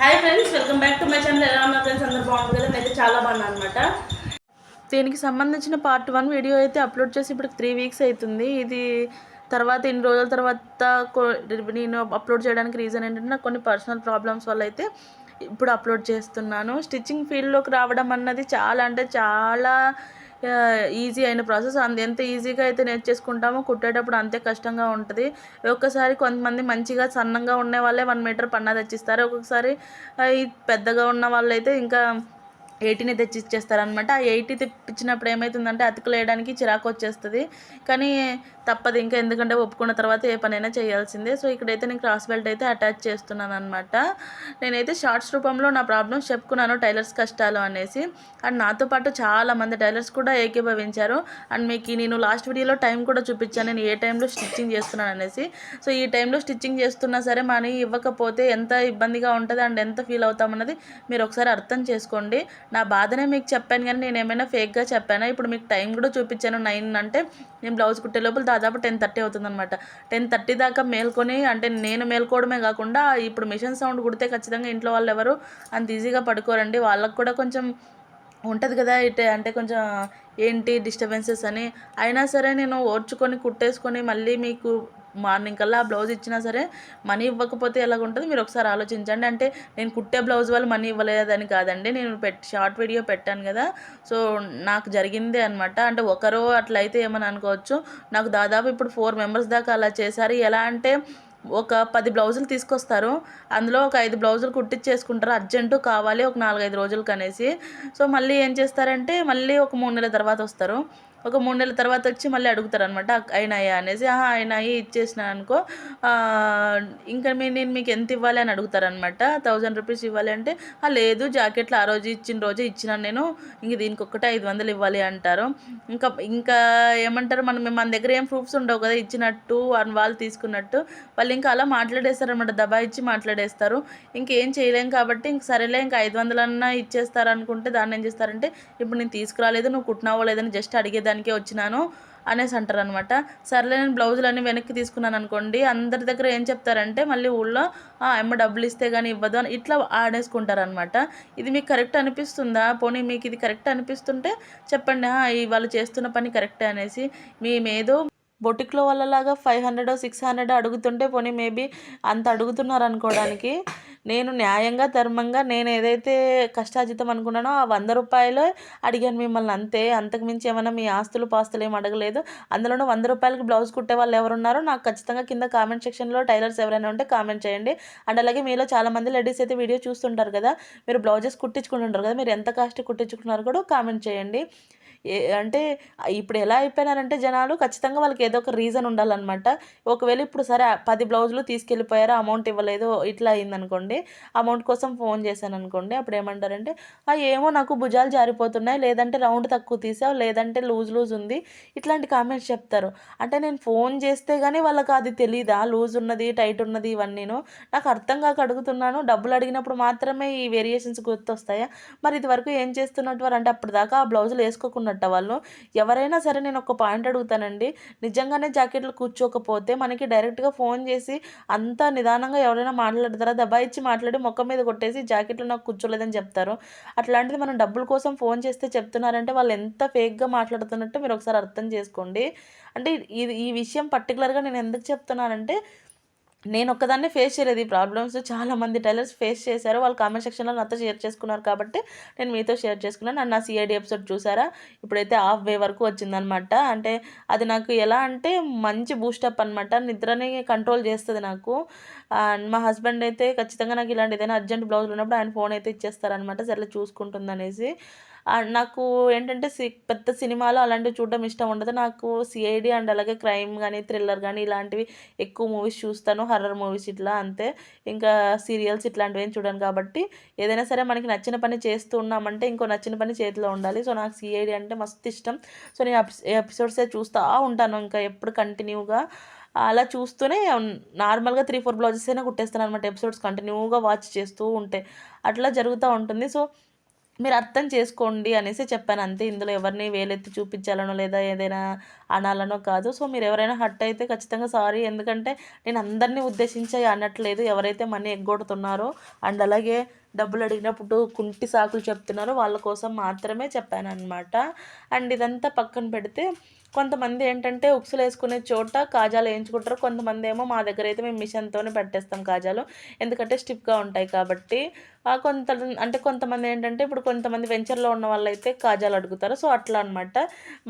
Hi friends welcome back to my channel ఎలా ఉన్నా friends అందరూ బాగుంది కదా? నేనైతే చాలా బాగున్నాను అనమాట దీనికి సంబంధించిన పార్ట్ వన్ వీడియో అయితే అప్లోడ్ చేసి ఇప్పుడు త్రీ వీక్స్ అవుతుంది. ఇది తర్వాత ఇన్ని రోజుల తర్వాత నేను అప్లోడ్ చేయడానికి రీజన్ ఏంటంటే నాకు కొన్ని పర్సనల్ ప్రాబ్లమ్స్ వల్ల అయితే ఇప్పుడు అప్లోడ్ చేస్తున్నాను. స్టిచ్చింగ్ ఫీల్డ్లోకి రావడం అన్నది చాలా అంటే చాలా ఈజీ అయిన ప్రాసెస్ అంత ఎంత ఈజీగా అయితే నేర్చేసుకుంటామో కుట్టేటప్పుడు అంతే కష్టంగా ఉంటుంది. ఒక్కసారి కొంతమంది మంచిగా సన్నంగా ఉండే వాళ్ళే వన్ మీటర్ పన్నా తెచ్చిస్తారు. ఒక్కొక్కసారి పెద్దగా ఉన్న వాళ్ళైతే ఇంకా ఎయిటీని తెచ్చి ఇచ్చేస్తారనమాట ఆ ఎయిటీ తెప్పించినప్పుడు ఏమవుతుందంటే అతుకులు వేయడానికి చిరాకు వచ్చేస్తుంది. కానీ తప్పదు. ఇంకా ఎందుకంటే ఒప్పుకున్న తర్వాత ఏ పనైనా చేయాల్సిందే. సో ఇక్కడైతే నేను క్రాస్ బెల్ట్ అయితే అటాచ్ చేస్తున్నాను అనమాట నేనైతే షార్ట్స్ రూపంలో నా ప్రాబ్లమ్స్ చెప్పుకున్నాను టైలర్స్ కష్టాలు అనేసి. అండ్ నాతో పాటు చాలా మంది టైలర్స్ కూడా ఏకీభవించారు. అండ్ మీకు నేను లాస్ట్ వీడియోలో టైం కూడా చూపించాను. నేను ఏ టైంలో స్టిచ్చింగ్ చేస్తున్నాను అనేసి. సో ఈ టైంలో స్టిచ్చింగ్ చేస్తున్నా సరే మనీ ఇవ్వకపోతే ఎంత ఇబ్బందిగా ఉంటుంది అండ్ ఎంత ఫీల్ అవుతామన్నది మీరు ఒకసారి అర్థం చేసుకోండి. నా బాధనే మీకు చెప్పాను కానీ నేను ఏమైనా ఫేక్గా చెప్పాను? ఇప్పుడు మీకు టైం కూడా చూపించాను. నైన్ అంటే నేను బ్లౌజ్ కుట్టే లోపల దాదాపు టెన్ థర్టీ అవుతుంది అనమాట టెన్ థర్టీ దాకా మేల్కొని అంటే నేను మేల్కోవడమే కాకుండా ఇప్పుడు మిషన్ సౌండ్ కుడితే ఖచ్చితంగా ఇంట్లో వాళ్ళు ఎవరు అంత ఈజీగా పడుకోరండి. వాళ్ళకు కూడా కొంచెం ఉంటుంది కదా ఇటే అంటే కొంచెం ఏంటి డిస్టర్బెన్సెస్ అని. అయినా సరే నేను ఓర్చుకొని కుట్టేసుకొని మళ్ళీ మీకు మార్నింగ్ కల్లా ఆ బ్లౌజ్ ఇచ్చినా సరే మనీ ఇవ్వకపోతే ఎలాగుంటుంది? మీరు ఒకసారి ఆలోచించండి. అంటే నేను కుట్టే బ్లౌజ్ వాళ్ళు మనీ ఇవ్వలేదని కాదండి. నేను పెట్ షార్ట్ వీడియో పెట్టాను కదా. సో నాకు జరిగిందే అనమాట అంటే ఒకరో అట్లా అయితే ఏమని అనుకోవచ్చు. నాకు దాదాపు ఇప్పుడు ఫోర్ మెంబర్స్ దాకా అలా చేశారు. ఎలా అంటే ఒక పది బ్లౌజులు తీసుకొస్తారు. అందులో ఒక ఐదు బ్లౌజులు కుట్టించేసుకుంటారు అర్జెంటు కావాలి. ఒక నాలుగైదు రోజులకు అనేసి సో మళ్ళీ ఏం చేస్తారంటే మళ్ళీ ఒక మూడు నెలల తర్వాత వస్తారు. ఒక మూడు నెలల తర్వాత వచ్చి మళ్ళీ అడుగుతారు అనమాట అయినాయా? అనేసి ఆహా అయినాయి ఇచ్చేసిన అనుకో ఇంకా మీ నేను మీకు ఎంత ఇవ్వాలి అని అడుగుతారనమాట. థౌజండ్ రూపీస్ ఇవ్వాలి అంటే "ఆ, లేదు జాకెట్లు ఆ రోజు ఇచ్చిన రోజే ఇచ్చిన నేను ఇంక దీనికి ఒక్కటే ఐదు వందలు ఇవ్వాలి అంటారు. ఇంకా ఇంకా ఏమంటారు మనం మన దగ్గర ఏం ప్రూఫ్స్ ఉండవు కదా ఇచ్చినట్టు వాళ్ళు తీసుకున్నట్టు. వాళ్ళు ఇంకా అలా మాట్లాడేస్తారు అనమాట దబా ఇచ్చి మాట్లాడేస్తారు. ఇంకేం చేయలేం కాబట్టి ఇంక సరేలే ఇంకా ఐదు వందలన్నా ఇచ్చేస్తారు అనుకుంటే దాన్ని ఏం చేస్తారంటే ఇప్పుడు నేను తీసుకురాలేదు నువ్వు కుట్టినావో లేదని జస్ట్ అడిగేదాన్ని అడిగేదానికే వచ్చినాను అనేసి అంటారు అనమాట సర్లే నేను బ్లౌజులు అన్నీ వెనక్కి తీసుకున్నాను అనుకోండి అందరి దగ్గర ఏం చెప్తారంటే మళ్ళీ ఊళ్ళో అమ్మ డబ్బులు ఇస్తే కానీ ఇవ్వదు అని ఇట్లా ఆడేసుకుంటారు అనమాట ఇది మీకు కరెక్ట్ అనిపిస్తుందా? పోనీ మీకు ఇది కరెక్ట్ అనిపిస్తుంటే చెప్పండి వాళ్ళు చేస్తున్న పని కరెక్టే అనేసి మేమేదో బొటిక్లో వాళ్ళలాగా ఫైవ్ హండ్రెడ్ సిక్స్ హండ్రెడ్ అడుగుతుంటే పోనీ మేబీ అంత అడుగుతున్నారు అనుకోవడానికి నేను న్యాయంగా ధర్మంగా నేను ఏదైతే కష్టార్జితం అనుకున్నానో ఆ వంద రూపాయలు అడిగాను మిమ్మల్ని. అంతే అంతకు మించి ఏమైనా మీ ఆస్తులు పాస్తులు ఏం అడగలేదు. అందులోనూ వంద రూపాయలకి బ్లౌజ్ కుట్టే వాళ్ళు ఎవరున్నారో నాకు ఖచ్చితంగా కింద కామెంట్ సెక్షన్లో టైలర్స్ ఎవరైనా ఉంటే కామెంట్ చేయండి. అండ్ అలాగే మీలో చాలామంది లేడీస్ అయితే వీడియో చూస్తుంటారు కదా మీరు బ్లౌజెస్ కుట్టించుకుంటుంటారు కదా మీరు ఎంత కాస్ట్ కుట్టించుకున్నారో కూడా కామెంట్ చేయండి. అంటే ఇప్పుడు ఎలా అయిపోయినారంటే జనాలు ఖచ్చితంగా వాళ్ళకి ఏదో ఒక రీజన్ ఉండాలన్నమాట. ఒకవేళ ఇప్పుడు సరే పది బ్లౌజులు తీసుకెళ్ళిపోయారు అమౌంట్ ఇవ్వలేదు ఇట్లా అయిందనుకోండి అమౌంట్ కోసం ఫోన్ చేశాను అనుకోండి అప్పుడు ఏమంటారంటే "ఆ, ఏమో నాకు భుజాలు జారిపోతున్నాయి లేదంటే రౌండ్ తక్కువ తీసావు లేదంటే లూజ్ లూజ్ ఉంది. ఇట్లాంటి కామెంట్స్ చెప్తారు. అంటే నేను ఫోన్ చేస్తే కానీ వాళ్ళకి అది తెలీదా? లూజ్ ఉన్నది టైట్ ఉన్నది ఇవన్నీను? నాకు అర్థం కాక అడుగుతున్నాను డబ్బులు అడిగినప్పుడు మాత్రమే ఈ వేరియేషన్స్ గుర్తొస్తాయా? మరి ఇది వరకు ఏం చేస్తున్నట్టు వారు అంటే అప్పటిదాకా ఆ బ్లౌజులు వేసుకోకుండా వేసుకోకున్నట్ట వాళ్ళు. ఎవరైనా సరే నేను ఒక పాయింట్ అడుగుతానండి. నిజంగానే జాకెట్లు కూర్చోకపోతే మనకి డైరెక్ట్గా ఫోన్ చేసి అంత నిదానంగా ఎవరైనా మాట్లాడతారా? దబాయిచ్చి మాట్లాడి మొక్క మీద కొట్టేసి జాకెట్లు నాకు కూర్చోలేదని చెప్తారు. అట్లాంటిది మనం డబ్బుల కోసం ఫోన్ చేస్తే చెప్తున్నారంటే వాళ్ళు ఎంత ఫేక్గా మాట్లాడుతున్నట్టు మీరు ఒకసారి అర్థం చేసుకోండి. అంటే ఇది ఈ విషయం పర్టికులర్గా నేను ఎందుకు చెప్తున్నానంటే నేను ఒక్కదాన్నే ఫేస్ చేయలేదు. ఈ ప్రాబ్లమ్స్ చాలామంది టైలర్స్ ఫేస్ చేశారు. వాళ్ళు కామెంట్ సెక్షన్లో నాతో షేర్ చేసుకున్నారు కాబట్టి నేను మీతో షేర్ చేసుకున్నాను. నన్ను నా సిఐడి ఎపిసోడ్ చూసారా? ఇప్పుడైతే హాఫ్ వే వరకు వచ్చిందనమాట అంటే అది నాకు ఎలా అంటే మంచి బూస్టప్ అనమాట నిద్రని కంట్రోల్ చేస్తుంది నాకు. అండ్ మా హస్బెండ్ అయితే ఖచ్చితంగా నాకు ఇలాంటి ఏదైనా అర్జెంట్ బ్లౌజులు ఉన్నప్పుడు ఆయన ఫోన్ అయితే ఇచ్చేస్తారనమాట సరే చూసుకుంటుంది అనేసి నాకు ఏంటంటే సి పెద్ద సినిమాలు అలాంటివి చూడడం ఇష్టం ఉండదు. నాకు సిఐడి అండ్ అలాగే క్రైమ్ కానీ థ్రిల్లర్ కానీ ఇలాంటివి ఎక్కువ మూవీస్ చూస్తాను. హర్రర్ మూవీస్ ఇట్లా అంతే. ఇంకా సీరియల్స్ ఇట్లాంటివి ఏం చూడను కాబట్టి ఏదైనా సరే మనకి నచ్చిన పని చేస్తూ ఉన్నామంటే ఇంకో నచ్చిన పని చేతిలో ఉండాలి. సో నాకు సిఐడి అంటే మస్తు ఇష్టం. సో నేను ఎపిసోడ్సే చూస్తూ ఉంటాను. ఇంకా ఎప్పుడు కంటిన్యూగా అలా చూస్తూనే నార్మల్గా త్రీ ఫోర్ బ్లౌజెస్ అయినా కుట్టేస్తాను అనమాట ఎపిసోడ్స్ కంటిన్యూగా వాచ్ చేస్తూ ఉంటే అట్లా జరుగుతూ ఉంటుంది. సో మీరు అర్థం చేసుకోండి అనేసి చెప్పాను. అంతే ఇందులో ఎవరిని వేలెత్తి చూపించాలనో లేదా ఏదైనా అనాలనో కాదు. సో మీరు ఎవరైనా హట్ అయితే ఖచ్చితంగా సారీ. ఎందుకంటే నేను అందరినీ ఉద్దేశించి అనట్లేదు ఎవరైతే మనీ ఎగ్గొడుతున్నారో. అండ్ అలాగే డబ్బులు అడిగినప్పుడు కుంటి సాకులు చెప్తున్నారో వాళ్ళ కోసం మాత్రమే చెప్పాను అనమాట అండ్ ఇదంతా పక్కన పెడితే కొంతమంది ఏంటంటే ఉక్సులు వేసుకునే చోట కాజాలు వేయించుకుంటారు. కొంతమంది ఏమో మా దగ్గర అయితే మేము మిషన్తోనే పెట్టేస్తాం కాజాలు. ఎందుకంటే స్టిప్గా ఉంటాయి కాబట్టి. కొంత అంటే కొంతమంది ఏంటంటే ఇప్పుడు కొంతమంది వెంచర్లో ఉన్న వాళ్ళైతే కాజాలు అడుగుతారు. సో అట్లా అనమాట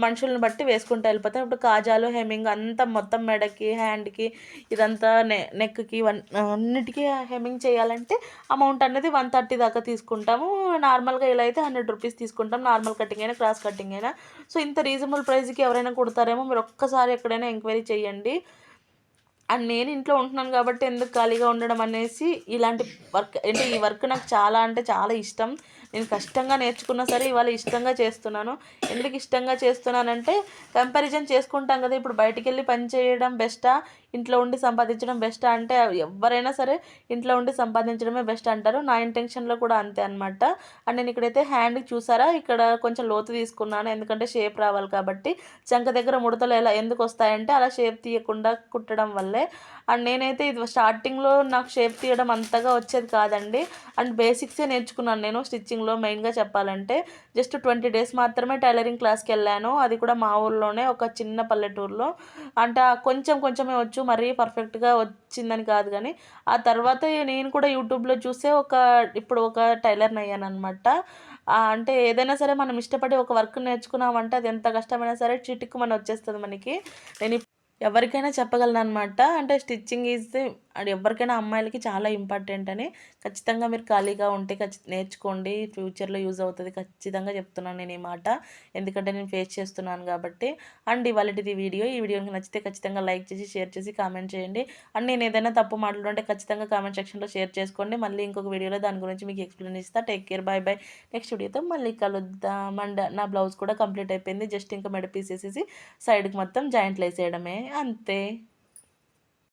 మనుషులను బట్టి వేసుకుంటూ వెళ్ళిపోతాం ఇప్పుడు కాజాలు హెమ్మింగ్ అంతా మొత్తం మెడకి హ్యాండ్కి ఇదంతా నె నెక్కి అన్నిటికీ హెమ్మింగ్ చేయాలంటే అమౌంట్ అనేది వన్ థర్టీ దాకా తీసుకుంటాము. నార్మల్గా ఇలా అయితే హండ్రెడ్ రూపీస్ తీసుకుంటాం. నార్మల్ కటింగ్ అయినా క్రాస్ కటింగ్ అయినా. సో ఇంత రీజనబుల్ ప్రైస్కి ఎవరైనా కుడతారేమో మీరు ఒక్కసారి ఎక్కడైనా ఎంక్వైరీ చేయండి. అండ్ నేను ఇంట్లో ఉంటున్నాను కాబట్టి ఎందుకు ఖాళీగా ఉండడం అనేసి ఇలాంటి వర్క్ అంటే ఈ వర్క్ నాకు చాలా అంటే చాలా ఇష్టం. నేను కష్టంగా నేర్చుకున్నా సరే ఇవాళ ఇష్టంగా చేస్తున్నాను. ఎందుకు ఇష్టంగా చేస్తున్నానంటే కంపారిజన్ చేసుకుంటాం కదా. ఇప్పుడు బయటికి వెళ్ళి పని చేయడం బెస్టా? ఇంట్లో ఉండి సంపాదించడం బెస్టా? అంటే ఎవరైనా సరే ఇంట్లో ఉండి సంపాదించడమే బెస్ట్ అంటారు. నా ఇంటెన్షన్లో కూడా అంతే అనమాట అండ్ నేను ఇక్కడైతే హ్యాండ్ చూసారా? ఇక్కడ కొంచెం లోతు తీసుకున్నాను. ఎందుకంటే షేప్ రావాలి కాబట్టి. చంక దగ్గర ముడతలు ఎలా ఎందుకు వస్తాయంటే అలా షేప్ తీయకుండా కుట్టడం వల్లే. అండ్ నేనైతే ఇది స్టార్టింగ్లో నాకు షేప్ తీయడం అంతగా వచ్చేది కాదండి. అండ్ బేసిక్సే నేర్చుకున్నాను నేను. స్టిచ్చింగ్ స్టిచ్చింగ్లో మెయిన్గా చెప్పాలంటే జస్ట్ ట్వంటీ డేస్ మాత్రమే టైలరింగ్ క్లాస్కి వెళ్ళాను. అది కూడా మా ఊర్లోనే ఒక చిన్న పల్లెటూరులో. అంటే కొంచెం కొంచెమే వచ్చు మరీ పర్ఫెక్ట్గా వచ్చిందని కాదు కానీ ఆ తర్వాత నేను కూడా యూట్యూబ్లో చూసే ఒక ఇప్పుడు ఒక టైలర్ని అయ్యాను అనమాట అంటే ఏదైనా సరే మనం ఇష్టపడి ఒక వర్క్ నేర్చుకున్నామంటే అది ఎంత కష్టమైనా సరే చిటిక్కు మన వచ్చేస్తుంది మనకి. నేను ఎవరికైనా చెప్పగలను అనమాట అంటే స్టిచ్చింగ్ ఈజ్ ది ఎవరికైనా అమ్మాయిలకి చాలా ఇంపార్టెంట్ అని ఖచ్చితంగా మీరు ఖాళీగా ఉంటే ఖచ్చి నేర్చుకోండి. ఫ్యూచర్లో యూజ్ అవుతుంది. ఖచ్చితంగా చెప్తున్నాను నేను ఈ మాట. ఎందుకంటే నేను ఫేస్ చేస్తున్నాను కాబట్టి. అండ్ ఇవాళది వీడియో. ఈ వీడియోకి నచ్చితే ఖచ్చితంగా లైక్ చేసి షేర్ చేసి కామెంట్ చేయండి. అండ్ నేను ఏదైనా తప్పు మాట్లాడుంటే ఖచ్చితంగా కామెంట్ సెక్షన్లో షేర్ చేసుకోండి. మళ్ళీ ఇంకొక వీడియోలో దాని గురించి మీకు ఎక్స్ప్లెయిన్ ఇస్తా take care. Bye bye. Next వీడియోతో మళ్ళీ కలుద్దాం. అండ్ నా బ్లౌజ్ కూడా కంప్లీట్ అయిపోయింది. జస్ట్ ఇంకా మెడ పీసేసేసి సైడ్కి మొత్తం జాయింట్లు వేసేయడమే అంతే.